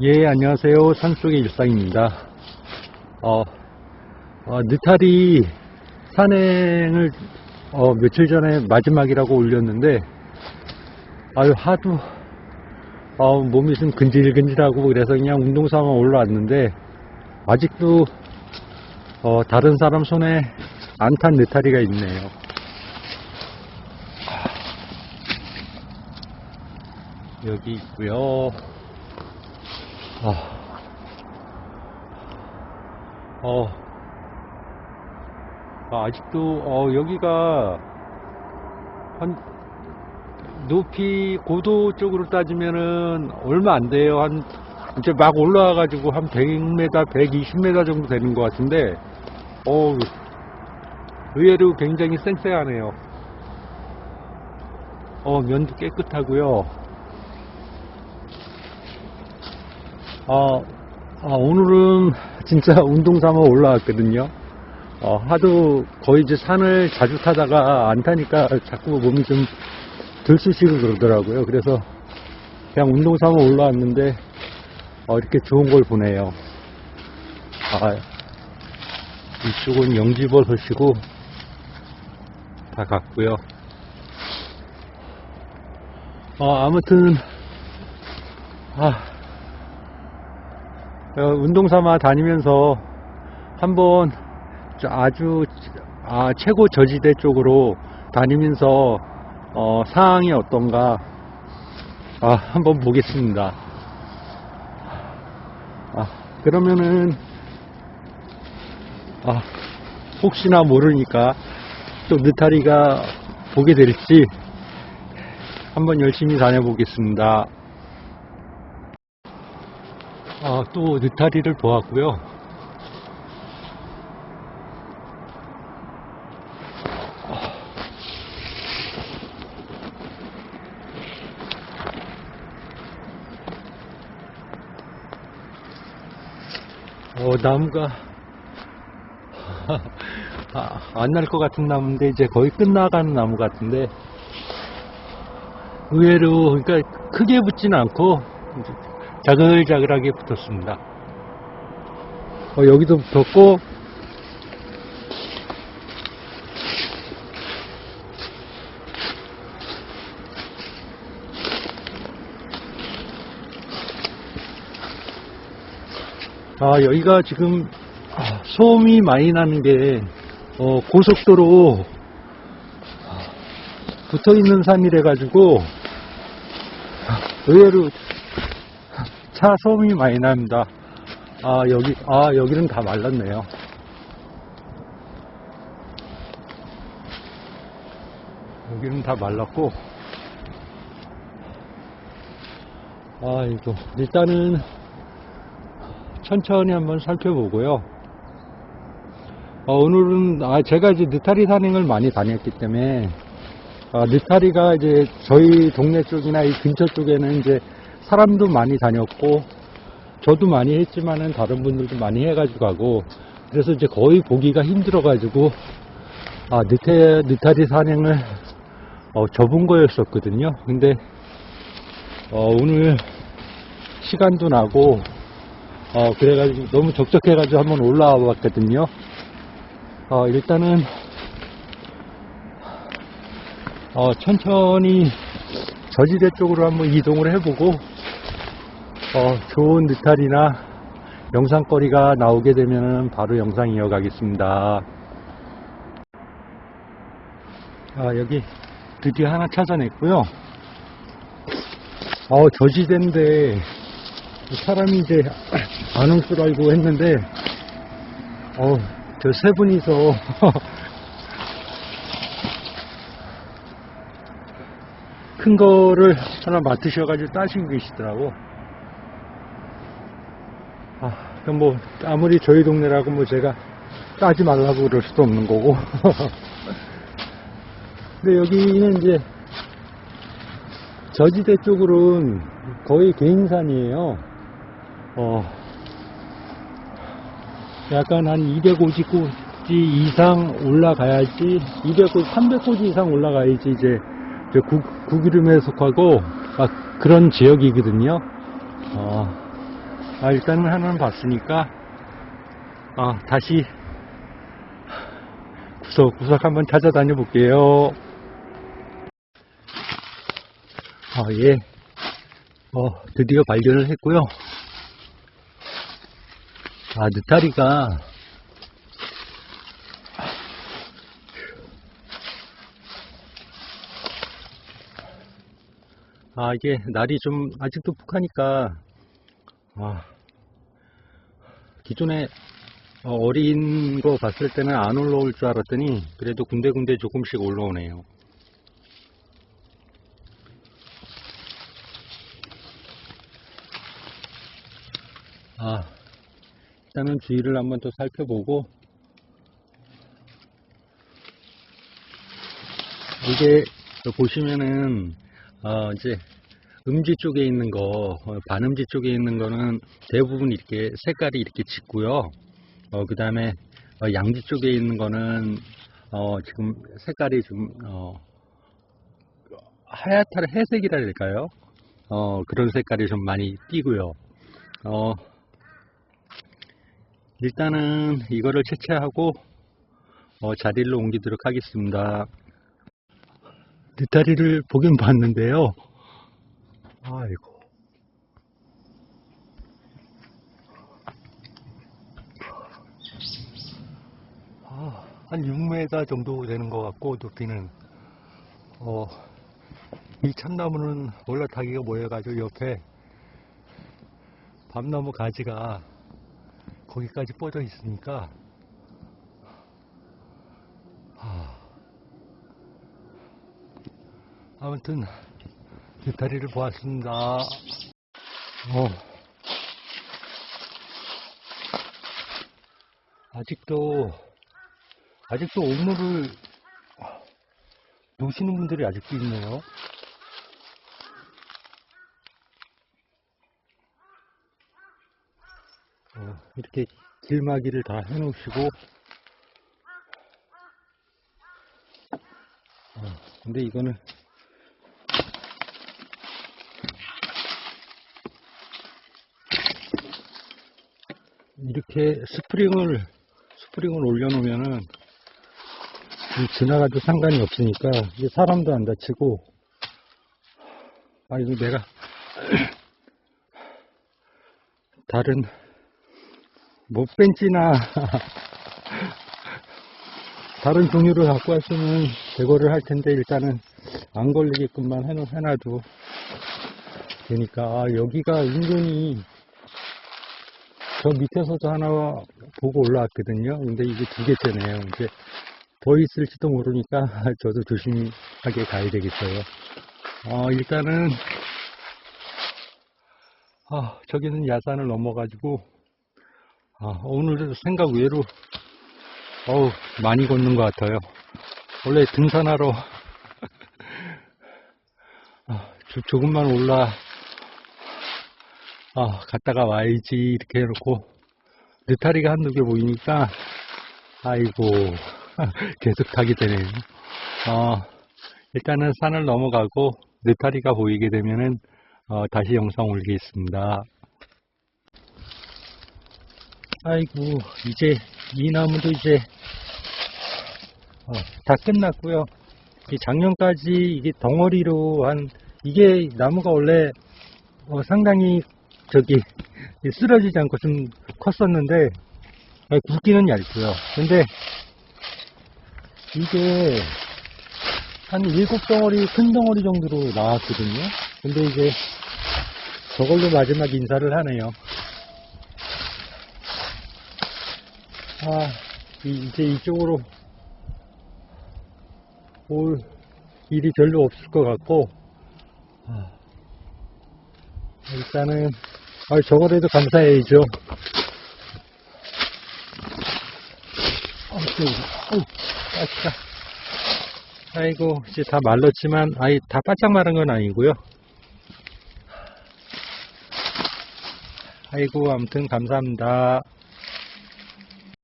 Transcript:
예, 안녕하세요. 산속의 일상입니다. 어, 어, 느타리 산행을 어, 며칠 전에 마지막이라고 올렸는데, 아유, 하도, 어, 몸이 좀 근질근질하고 그래서 그냥 운동 삼아 올라왔는데, 아직도, 어, 다른 사람 손에 안 탄 느타리가 있네요. 여기 있고요. 아, 어, 아, 아직도, 어, 여기가, 한, 높이, 고도 쪽으로 따지면은 얼마 안 돼요. 한, 이제 막 올라와가지고 한 100m, 120m 정도 되는 것 같은데, 어 의외로 굉장히 쌩쌩하네요. 어, 면도 깨끗하고요. 아, 아, 오늘은 진짜 운동 삼아 올라왔거든요. 어, 하도 거의 이제 산을 자주 타다가 안 타니까 자꾸 몸이 좀 들쑤시고 그러더라고요. 그래서 그냥 운동 삼아 올라왔는데, 어, 이렇게 좋은 걸 보네요. 아, 이쪽은 영지버섯이고, 다 갔고요. 어, 아무튼, 아, 어, 운동 삼아 다니면서 한번 저 아주 아, 최고 저지대 쪽으로 다니면서 어, 상황이 어떤가 아, 한번 보겠습니다. 아, 그러면은 아, 혹시나 모르니까 또 느타리가 보게 될지 한번 열심히 다녀보겠습니다. 아, 또 느타리를 보았고요. 어, 나무가 아, 안날 것 같은 나무인데 이제 거의 끝나가는 나무 같은데 의외로 그러니까 크게 붙지는 않고 자글자글하게 붙었습니다. 어, 여기도 붙었고, 아, 여기가 지금 아, 소음이 많이 나는 게, 어, 고속도로 붙어 있는 산이래 가지고, 아, 의외로 차 소음이 많이 납니다. 아, 여기, 아, 여기는 다 말랐네요. 여기는 다 말랐고, 아, 이거, 일단은 천천히 한번 살펴보고요. 어, 오늘은, 아, 제가 이제 느타리 산행을 많이 다녔기 때문에, 아, 느타리가 이제 저희 동네 쪽이나 이 근처 쪽에는 이제 사람도 많이 다녔고 저도 많이 했지만은 다른 분들도 많이 해가지고 가고 그래서 이제 거의 보기가 힘들어가지고 아 느타, 느타리 산행을 어, 접은 거였었거든요. 근데 어, 오늘 시간도 나고 어, 그래가지고 너무 적적해가지고 한번 올라와 봤거든요. 어, 일단은 어, 천천히 저지대 쪽으로 한번 이동을 해보고 어, 좋은 느타리나 영상거리가 나오게 되면 바로 영상 이어가겠습니다. 아, 여기 드디어 하나 찾아냈고요. 어, 저지대인데 사람이 이제 안 올 줄 알고 했는데 어, 저 세 분이서 큰 거를 하나 맡으셔가지고 따시고 계시더라고. 아, 뭐, 아무리 저희 동네라고 뭐 제가 따지 말라고 그럴 수도 없는 거고. 근데 여기는 이제, 저지대 쪽으로는 거의 개인산이에요. 어, 약간 한 250고지 이상 올라가야지, 250, 300고지 이상 올라가야지 이제, 저 국, 국이름에 속하고, 아, 그런 지역이거든요. 어, 아, 일단은 하나는 봤으니까, 아, 다시 구석구석 한번 찾아다녀 볼게요. 아, 예. 어, 드디어 발견을 했고요. 아, 느타리가 아, 이게 날이 좀 아직도 푹하니까 아, 기존에 어, 어린 거 봤을 때는 안 올라올 줄 알았더니 그래도 군데군데 조금씩 올라오네요. 아, 일단은 주위를 한번 더 살펴보고 이게 보시면은 어, 이제 음지 쪽에 있는 거, 어, 반음지 쪽에 있는 거는 대부분 이렇게 색깔이 이렇게 짙고요. 어, 그 다음에 양지 쪽에 있는 거는 어, 지금 색깔이 좀 어, 하얗다 회색이라 할까요? 어, 그런 색깔이 좀 많이 띄고요. 어, 일단은 이거를 채취하고 어, 자리를 옮기도록 하겠습니다. 느타리를 보긴 봤는데요. 아이고. 아, 한 6m 정도 되는 것 같고, 높이는. 어, 이 참나무는 올라타기가 모여가지고 옆에 밤나무 가지가 거기까지 뻗어 있으니까, 아, 아무튼 느타리를 보았습니다. 어. 아직도 아직도 옥물을 놓으시는 분들이 아직도 있네요. 어, 이렇게 길막이를 다 해놓으시고 어, 근데 이거는 이렇게 스프링을 스프링을 올려놓으면은 이 지나가도 상관이 없으니까 이게 사람도 안 다치고 아 이거 내가 다른 뭐 벤치나 다른 종류를 갖고 왔으면 제거를 할 텐데 일단은 안 걸리게끔만 해놔도 되니까. 아, 여기가 은근히 저 밑에서도 하나 보고 올라왔거든요. 근데 이게 두 개째네요. 이제 더 있을지도 모르니까 저도 조심하게 가야 되겠어요. 어, 일단은 아, 저기는 야산을 넘어가지고 아, 오늘 생각 외로 어우 많이 걷는 것 같아요. 원래 등산하러 아, 조- 조금만 올라 아, 갔다가 와야지, 이렇게 해놓고, 느타리가 한두 개 보이니까, 아이고, 계속 타게 되네요. 어, 일단은 산을 넘어가고, 느타리가 보이게 되면은, 어, 다시 영상 올리겠습니다. 아이고, 이제, 이 나무도 이제, 어, 다 끝났고요. 이 작년까지 이게 덩어리로 한, 이게 나무가 원래, 어, 상당히 저기 쓰러지지 않고 좀 컸었는데 아, 굵기는 얇고요. 근데 이게 한 일곱 덩어리 큰 덩어리 정도로 나왔거든요. 근데 이제 저걸로 마지막 인사를 하네요. 아 이- 이제 이쪽으로 올 일이 별로 없을 것 같고 아, 일단은 아, 저거라도 감사해야죠. 아싸. 아이고, 이제 다 말랐지만, 아이, 다 바짝 마른 건 아니고요. 아이고, 아무튼 감사합니다.